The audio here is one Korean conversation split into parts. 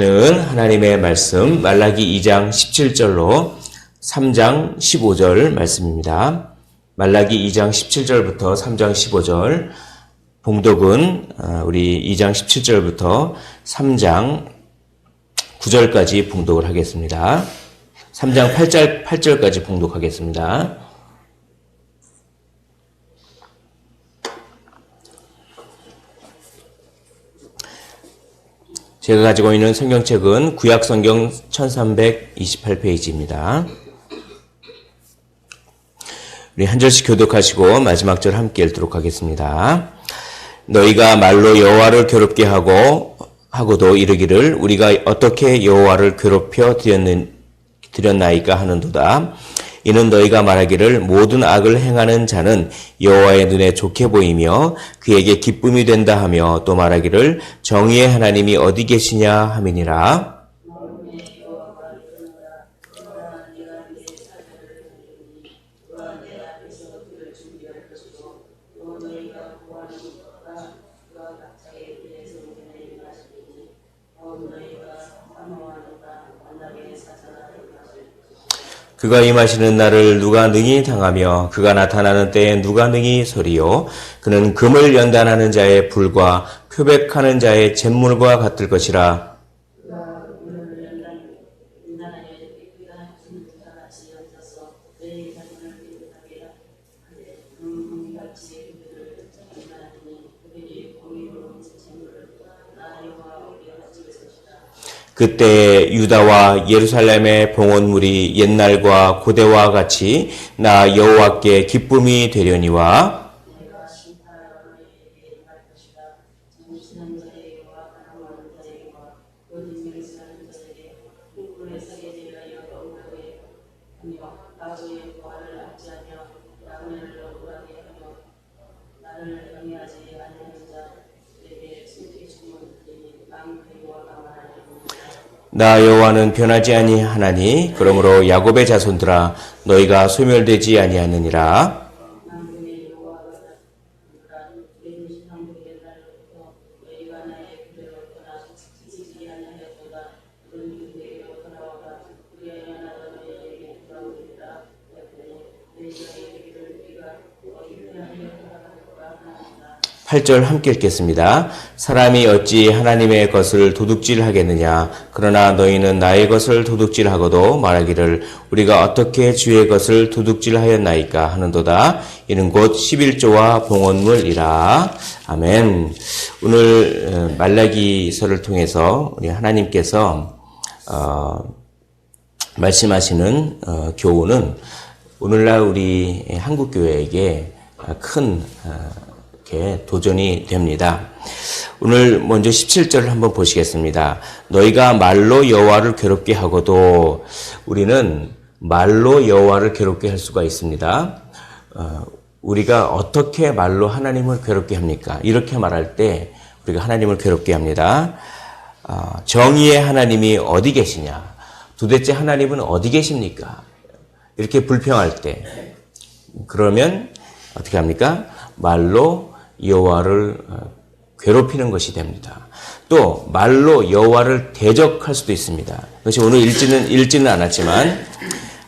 는 하나님의 말씀 말라기 2장 17절로 3장 15절 말씀입니다. 말라기 2장 17절부터 3장 15절 봉독은 어, 우리 2장 17절부터 3장 9절까지 봉독을 하겠습니다. 3장 8절 8절까지 봉독하겠습니다. 제가 가지고 있는 성경책은 구약 성경 1328페이지입니다. 우리 한 절씩 교독하시고 마지막 절 함께 읽도록 하겠습니다. 너희가 말로 여호와를 괴롭게 하고 하고도 이르기를 우리가 어떻게 여호와를 괴롭혀 드렸는 드렸나이까 하는도다. 이는 너희가 말하기를 모든 악을 행하는 자는 여호와의 눈에 좋게 보이며 그에게 기쁨이 된다 하며 또 말하기를 정의의 하나님이 어디 계시냐 함이니라. 그가 임하시는 날을 누가 능히 당하며 그가 나타나는 때에 누가 능히 서리요? 그는 금을 연단하는 자의 불과 표백하는 자의 잿물과 같을 것이라 그때 유다와 예루살렘의 봉헌물이 옛날과 고대와 같이 나 여호와께 기쁨이 되려니와 나 여호와는 변하지 아니하나니 그러므로 야곱의 자손들아 너희가 소멸되지 아니하느니라 8절 함께 읽겠습니다. 사람이 어찌 하나님의 것을 도둑질 하겠느냐. 그러나 너희는 나의 것을 도둑질 하고도 말하기를 우리가 어떻게 주의 것을 도둑질 하였나이까 하는도다. 이는 곧 11조와 봉헌물이라. 아멘. 오늘 어, 말라기서를 통해서 우리 하나님께서 어, 말씀하시는 어, 교훈은 오늘날 우리 한국 교회에게 큰 어, 이렇게 도전이 됩니다. 오늘 먼저 17절을 한번 보시겠습니다. 너희가 말로 여호와를 괴롭게 하고도 우리는 말로 여호와를 괴롭게 할 수가 있습니다. 어, 우리가 어떻게 말로 하나님을 괴롭게 합니까? 이렇게 말할 때 우리가 하나님을 괴롭게 합니다. 어, 정의의 하나님이 어디 계시냐? 도대체 하나님은 어디 계십니까? 이렇게 불평할 때 그러면 어떻게 합니까? 말로 여호와를 어, 괴롭히는 것이 됩니다. 또 말로 여호와를 대적할 수도 있습니다. 그것이 오늘 읽지는 읽지는 않았지만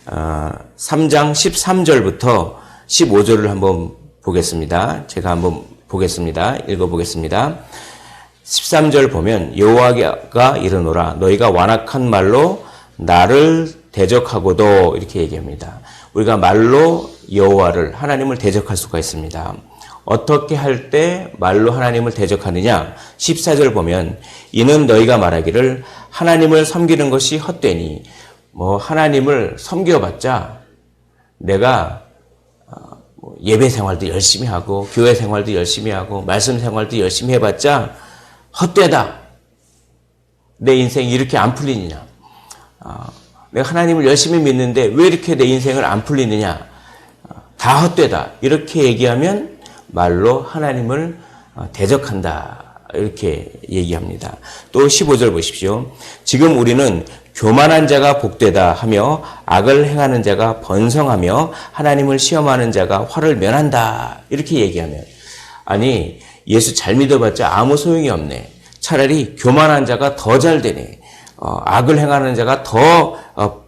어, 3장 13절부터 15절을 한번 보겠습니다. 제가 한번 보겠습니다. 읽어 보겠습니다. 13절 보면 여호와가 이르노라 너희가 완악한 말로 나를 대적하고도 이렇게 얘기합니다. 우리가 말로 여호와를 하나님을 대적할 수가 있습니다. 어떻게 할 때 말로 하나님을 대적하느냐? 14절 보면 이는 너희가 말하기를 하나님을 섬기는 것이 헛되니 뭐 하나님을 섬겨봤자 내가 뭐 예배 생활도 열심히 하고 교회 생활도 열심히 하고 말씀 생활도 열심히 해봤자 헛되다. 내 인생이 이렇게 안 풀리느냐? 내가 하나님을 열심히 믿는데 왜 이렇게 내 인생을 안 풀리느냐? 다 헛되다. 이렇게 얘기하면 말로 하나님을 어, 대적한다. 이렇게 얘기합니다. 또 15절 보십시오. 지금 우리는 교만한 자가 복되다 하며 악을 행하는 자가 번성하며 하나님을 시험하는 자가 화를 면한다. 이렇게 얘기하면 아니 예수 잘 믿어봤자 아무 소용이 없네. 차라리 교만한 자가 더 잘 되네. 어, 악을 행하는 자가 더 어,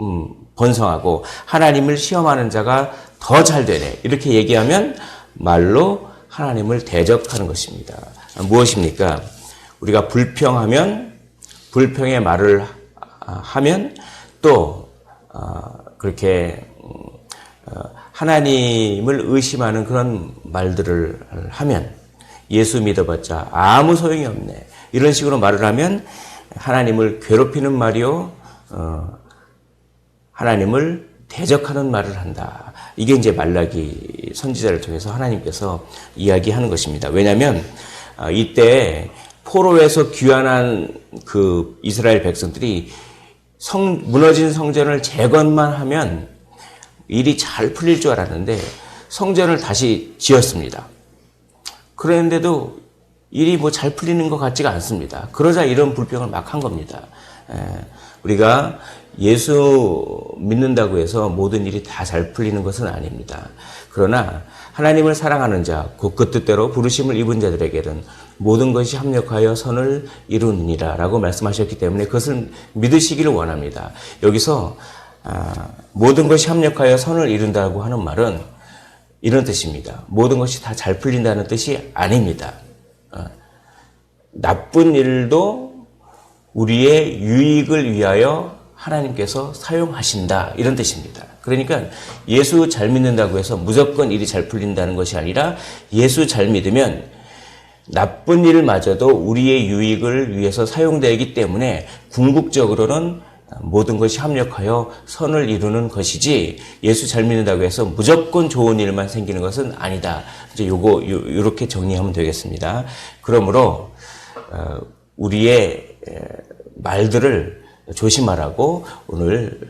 음, 번성하고 하나님을 시험하는 자가 더 잘 되네. 이렇게 얘기하면 말로 하나님을 대적하는 것입니다. 무엇입니까? 우리가 불평하면 불평의 말을 하면 또 어, 그렇게 음, 어, 하나님을 의심하는 그런 말들을 하면 예수 믿어봤자 아무 소용이 없네. 이런 식으로 말을 하면 하나님을 괴롭히는 말이요, 어, 하나님을 대적하는 말을 한다. 이게 이제 말라기 선지자를 통해서 하나님께서 이야기하는 것입니다. 왜냐하면 어, 이때 포로에서 귀환한 그 이스라엘 백성들이 성, 무너진 성전을 재건만 하면 일이 잘 풀릴 줄 알았는데 성전을 다시 지었습니다. 그랬는데도 일이 뭐 잘 풀리는 것 같지가 않습니다. 그러자 이런 불평을 막 한 겁니다. 에, 우리가 예수 믿는다고 해서 모든 일이 다 잘 풀리는 것은 아닙니다. 그러나 하나님을 사랑하는 자, 곧 그 뜻대로 부르심을 입은 자들에게는 모든 것이 합력하여 선을 이루느니라 라고 말씀하셨기 때문에 그것을 믿으시기를 원합니다. 여기서 아, 모든 것이 합력하여 선을 이룬다고 하는 말은 이런 뜻입니다. 모든 것이 다 잘 풀린다는 뜻이 아닙니다. 어, 나쁜 일도 우리의 유익을 위하여 하나님께서 사용하신다. 이런 뜻입니다. 그러니까 예수 잘 믿는다고 해서 무조건 일이 잘 풀린다는 것이 아니라 예수 잘 믿으면 나쁜 일마저도 우리의 유익을 위해서 사용되기 때문에 궁극적으로는 모든 것이 합력하여 선을 이루는 것이지 예수 잘 믿는다고 해서 무조건 좋은 일만 생기는 것은 아니다. 이제 요거 요렇게 정리하면 되겠습니다. 그러므로 어, 우리의 말들을 조심하라고 오늘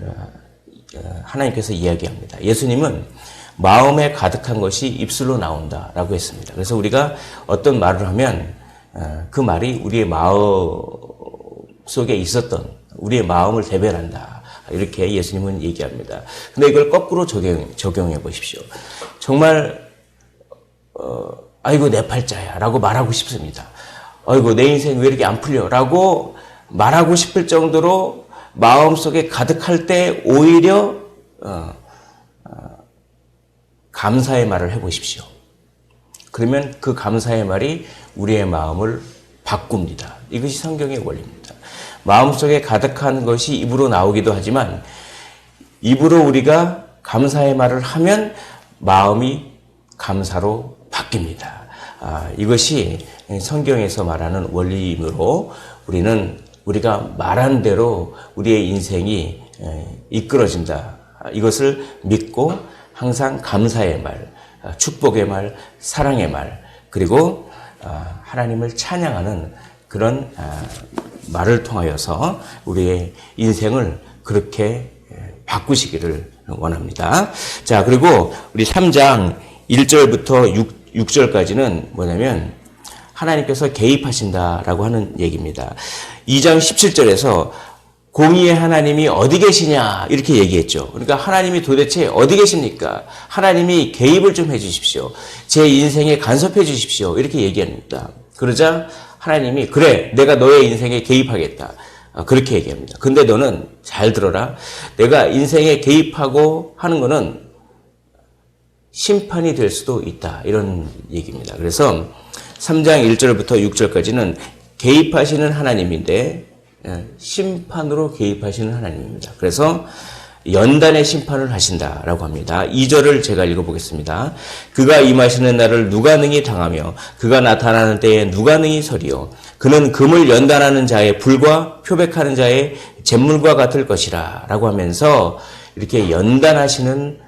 어, 하나님께서 이야기합니다. 예수님은 마음에 가득한 것이 입술로 나온다라고 했습니다. 그래서 우리가 어떤 말을 하면 어, 그 말이 우리의 마음 속에 있었던 우리의 마음을 대변한다. 이렇게 예수님은 얘기합니다. 근데 이걸 거꾸로 적용, 적용해 보십시오. 정말, 어, 아이고, 내 팔자야. 라고 말하고 싶습니다. 아이고, 내 인생 왜 이렇게 안 풀려? 라고 말하고 싶을 정도로 마음속에 가득할 때 오히려, 어, 어, 감사의 말을 해 보십시오. 그러면 그 감사의 말이 우리의 마음을 바꿉니다. 이것이 성경의 원리입니다. 마음속에 가득한 것이 입으로 나오기도 하지만 입으로 우리가 감사의 말을 하면 마음이 감사로 바뀝니다. 아, 이것이 성경에서 말하는 원리이므로 우리는 우리가 말한 대로 우리의 인생이 이끌어진다. 이것을 믿고 항상 감사의 말, 축복의 말, 사랑의 말, 그리고 아, 하나님을 찬양하는 그런 아, 말을 통하여서 우리의 인생을 그렇게 바꾸시기를 원합니다. 자, 그리고 우리 3장 1절부터 6, 6절까지는 뭐냐면 하나님께서 개입하신다라고 하는 얘기입니다. 2장 17절에서 공의의 하나님이 어디 계시냐 이렇게 얘기했죠. 그러니까 하나님이 도대체 어디 계십니까? 하나님이 개입을 좀 해주십시오. 제 인생에 간섭해 주십시오. 이렇게 얘기합니다. 그러자 하나님이 그래 내가 너의 인생에 개입하겠다. 아, 그렇게 얘기합니다. 근데 너는 잘 들어라. 내가 인생에 개입하고 하는 거는 심판이 될 수도 있다. 이런 얘기입니다. 그래서 3장 1절부터 6절까지는 개입하시는 하나님인데 예, 심판으로 개입하시는 하나님입니다. 그래서 연단의 심판을 하신다라고 합니다. 2절을 제가 읽어보겠습니다. 그가 임하시는 날을 누가 능히 당하며 그가 나타나는 때에 누가 능히 서리요 그는 금을 연단하는 자의 불과 표백하는 자의 잿물과 같을 것이라 라고 하면서 이렇게 연단하시는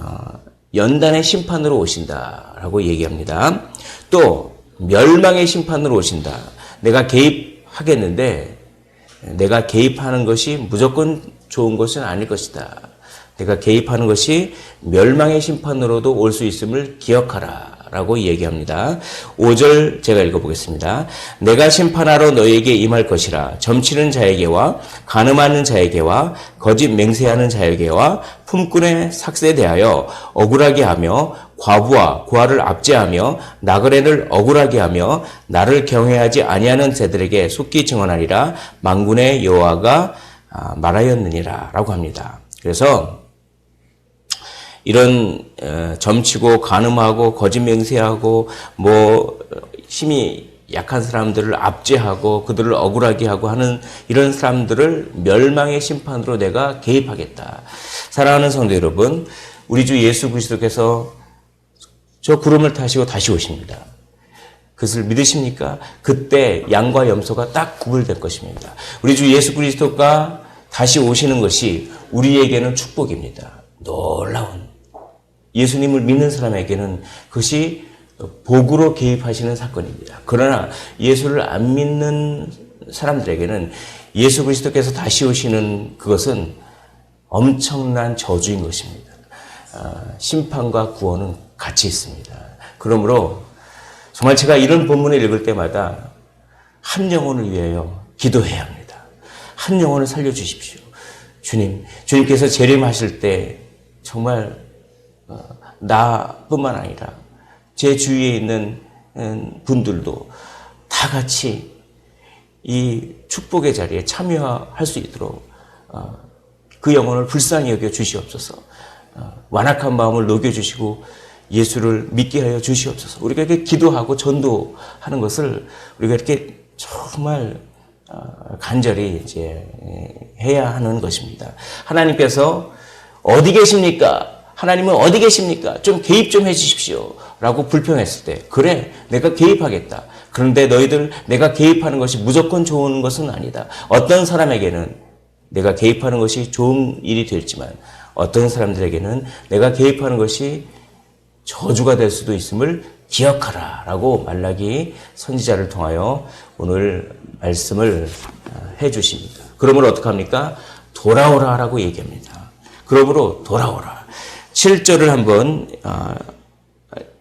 어, 연단의 심판으로 오신다라고 얘기합니다. 또 멸망의 심판으로 오신다. 내가 개입하겠는데 내가 개입하는 것이 무조건 좋은 것은 아닐 것이다. 내가 개입하는 것이 멸망의 심판으로도 올 수 있음을 기억하라. 라고 얘기합니다. 5절 제가 읽어보겠습니다. 내가 심판하러 너에게 임할 것이라 점치는 자에게와 가늠하는 자에게와 거짓 맹세하는 자에게와 품꾼의 삭세 대하여 억울하게 하며 과부와 고아를 압제하며 나그네를 억울하게 하며 나를 경외하지 아니하는 자들에게 속기 증언하리라 망군의 여호와가 아, 말하였느니라라고 합니다. 그래서 이런 어, 점치고 간음하고 거짓 맹세하고 뭐 힘이 약한 사람들을 압제하고 그들을 억울하게 하고 하는 이런 사람들을 멸망의 심판으로 내가 개입하겠다. 사랑하는 성도 여러분, 우리 주 예수 그리스도께서 저 구름을 타시고 다시 오십니다. 그것을 믿으십니까? 그때 양과 염소가 딱 구별될 것입니다. 우리 주 예수 그리스도가 다시 오시는 것이 우리에게는 축복입니다. 놀라운 예수님을 믿는 사람에게는 그것이 복으로 개입하시는 사건입니다. 그러나 예수를 안 믿는 사람들에게는 예수 그리스도께서 다시 오시는 그것은 엄청난 저주인 것입니다. 아, 심판과 구원은 같이 있습니다. 그러므로 정말 제가 이런 본문을 읽을 때마다 한 영혼을 위하여 기도해야 합니다. 한 영혼을 살려주십시오. 주님, 주님께서 재림하실 때 정말 어, 나뿐만 아니라 제 주위에 있는 음, 분들도 다 같이 이 축복의 자리에 참여할 수 있도록 어, 그 영혼을 불쌍히 여겨 주시옵소서. 어, 완악한 마음을 녹여주시고 예수를 믿게 하여 주시옵소서. 우리가 이렇게 기도하고 전도하는 것을 우리가 이렇게 정말 어, 간절히 이제 해야 하는 것입니다. 하나님께서 어디 계십니까? 하나님은 어디 계십니까? 좀 개입 좀 해주십시오. 라고 불평했을 때, 그래, 내가 개입하겠다. 그런데 너희들 내가 개입하는 것이 무조건 좋은 것은 아니다. 어떤 사람에게는 내가 개입하는 것이 좋은 일이 될지만, 어떤 사람들에게는 내가 개입하는 것이 저주가 될 수도 있음을 기억하라. 라고 말라기 선지자를 통하여 오늘 말씀을 해 주십니다. 그러므로 어떡합니까? 돌아오라. 라고 얘기합니다. 그러므로 돌아오라. 7절을 한번,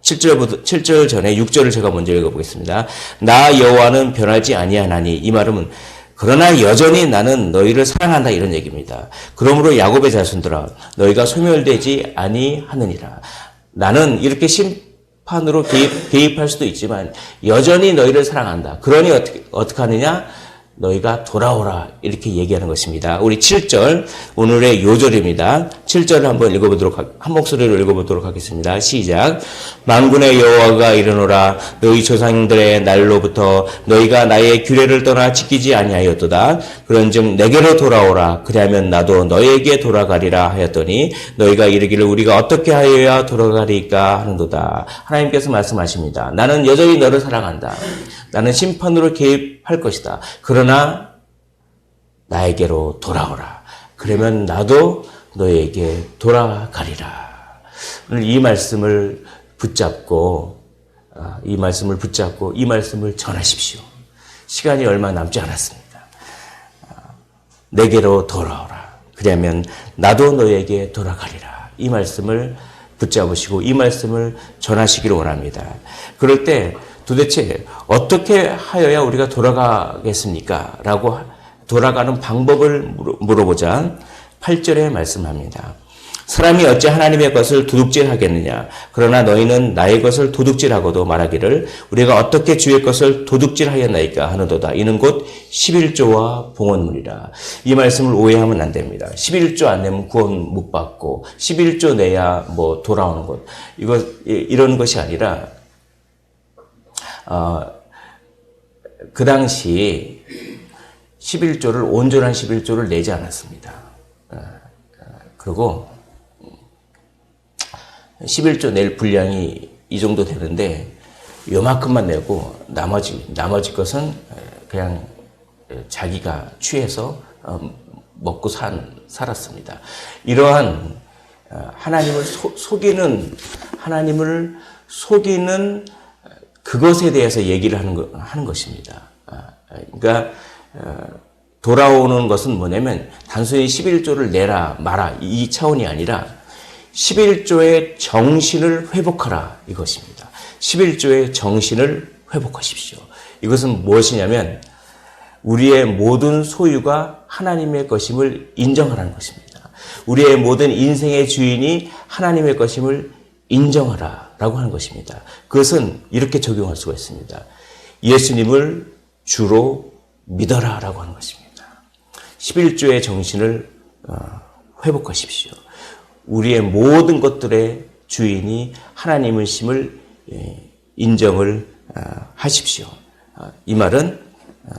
7절부터, 7절 전에 6절을 제가 먼저 읽어 보겠습니다. 나 여호와는 변하지 아니하나니 이 말은 그러나 여전히 나는 너희를 사랑한다 이런 얘기입니다. 그러므로 야곱의 자손들아 너희가 소멸되지 아니하느니라. 나는 이렇게 심판으로 개입, 개입할 수도 있지만 여전히 너희를 사랑한다. 그러니 어떻게 어떻게 하느냐? 너희가 돌아오라 이렇게 얘기하는 것입니다. 우리 7절 오늘의 요절입니다. 7절을 한번 읽어보도록 한 목소리로 읽어보도록 하겠습니다. 시작. 만군의 여호와가 이르노라 너희 조상들의 날로부터 너희가 나의 규례를 떠나 지키지 아니하였도다. 그런즉 내게로 돌아오라. 그리하면 나도 너희에게 돌아가리라 하였더니 너희가 이르기를 우리가 어떻게 하여야 돌아가리까 하는도다. 하나님께서 말씀하십니다. 나는 여전히 너를 사랑한다. 나는 심판으로 개입할 것이다. 그러나 나에게로 돌아오라. 그러면 나도 너에게 돌아가리라. 오늘 이 말씀을 붙잡고 아, 이 말씀을 붙잡고 이 말씀을 전하십시오. 시간이 얼마 남지 않았습니다. 아, 내게로 돌아오라. 그러면 나도 너에게 돌아가리라. 이 말씀을 붙잡으시고 이 말씀을 전하시기를 원합니다. 그럴 때 도대체 어떻게 하여야 우리가 돌아가겠습니까? 라고 돌아가는 방법을 물어보자 8절에 말씀합니다. 사람이 어찌 하나님의 것을 도둑질하겠느냐? 그러나 너희는 나의 것을 도둑질하고도 말하기를 우리가 어떻게 주의 것을 도둑질하였나이까 하는도다. 이는 곧 11조와 봉헌물이라. 이 말씀을 오해하면 안 됩니다. 11조 안 내면 구원 못 받고 11조 내야 뭐 돌아오는 것. 이거 이런 것이 아니라 어, 그 당시 11조를 온전한 11조를 내지 않았습니다. 어, 어, 그리고 11조 낼 분량이 이 정도 되는데 요만큼만 내고 나머지 나머지 것은 그냥 자기가 취해서 어, 먹고 산 살았습니다. 이러한 하나님을 속이는 하나님을 속이는 그것에 대해서 얘기를 하는, 거, 하는 것입니다. 아, 그러니까, 어, 돌아오는 것은 뭐냐면, 단순히 11조를 내라, 마라, 이 차원이 아니라, 11조의 정신을 회복하라, 이것입니다. 11조의 정신을 회복하십시오. 이것은 무엇이냐면, 우리의 모든 소유가 하나님의 것임을 인정하라는 것입니다. 우리의 모든 인생의 주인이 하나님의 것임을 인정하라. 라고 하는 것입니다. 그것은 이렇게 적용할 수가 있습니다. 예수님을 주로 믿어라 라고 하는 것입니다. 11조의 정신을 어, 회복하십시오. 우리의 모든 것들의 주인이 하나님이심을 예, 인정을 어, 하십시오. 어, 이 말은 어,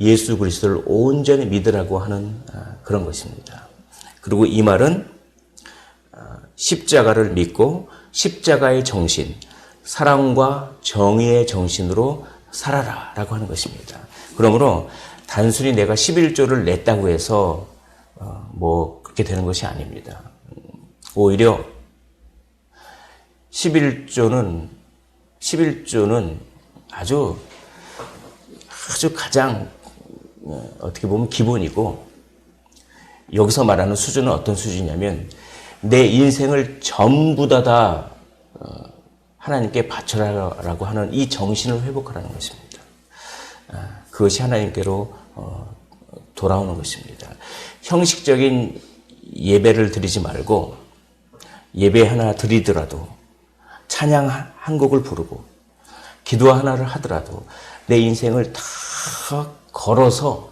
예수 그리스도를 온전히 믿으라고 하는 어, 그런 것입니다. 그리고 이 말은 어, 십자가를 믿고 십자가의 정신, 사랑과 정의의 정신으로 살아라 라고 하는 것입니다. 그러므로 단순히 내가 11조를 냈다고 해서 어, 뭐 그렇게 되는 것이 아닙니다. 오히려 11조는 11조는 아주 아주 가장 어, 어떻게 보면 기본이고 여기서 말하는 수준은 어떤 수준이냐면 내 인생을 전부 다다 어, 하나님께 바쳐라라고 하는 이 정신을 회복하라는 것입니다. 아, 그것이 하나님께로 어, 돌아오는 것입니다. 형식적인 예배를 드리지 말고 예배 하나 드리더라도 찬양 한- 한 곡을 부르고 기도 하나를 하더라도 내 인생을 다 걸어서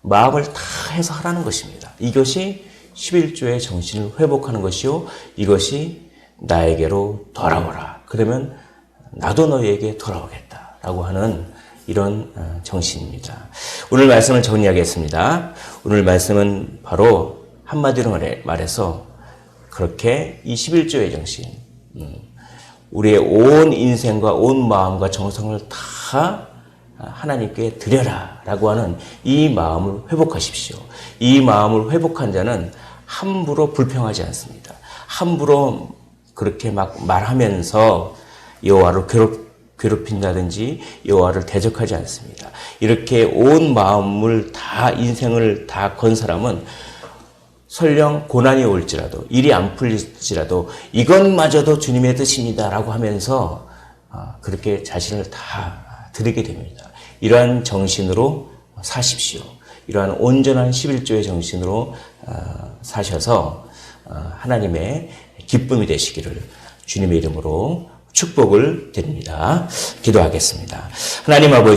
마음을 다 해서 하라는 것입니다. 이것이 11조의 정신을 회복하는 것이요. 이것이 나에게로 돌아오라. 그러면 나도 너에게 돌아오겠다. 라고 하는 이런 어, 정신입니다. 오늘 말씀을 정리하겠습니다. 오늘 말씀은 바로 한마디로 말해- 말해서 그렇게 이 11조의 정신, 음, 우리의 온 인생과 온 마음과 정성을 다 하나님께 드려라 라고 하는 이 마음을 회복하십시오. 이 마음을 회복한 자는 함부로 불평하지 않습니다. 함부로 그렇게 막 말하면서 여호와를 괴롭 괴롭힌다든지 여호와를 대적하지 않습니다. 이렇게 온 마음을 다 인생을 다 건 사람은 설령 고난이 올지라도 일이 안 풀릴지라도 이것마저도 주님의 뜻입니다라고 하면서 아, 그렇게 자신을 다 드리게 됩니다. 이러한 정신으로 사십시오. 이러한 온전한 11조의 정신으로 아, 사셔서 아, 하나님의 기쁨이 되시기를 주님의 이름으로 축복을 드립니다. 기도하겠습니다. 하나님 아버지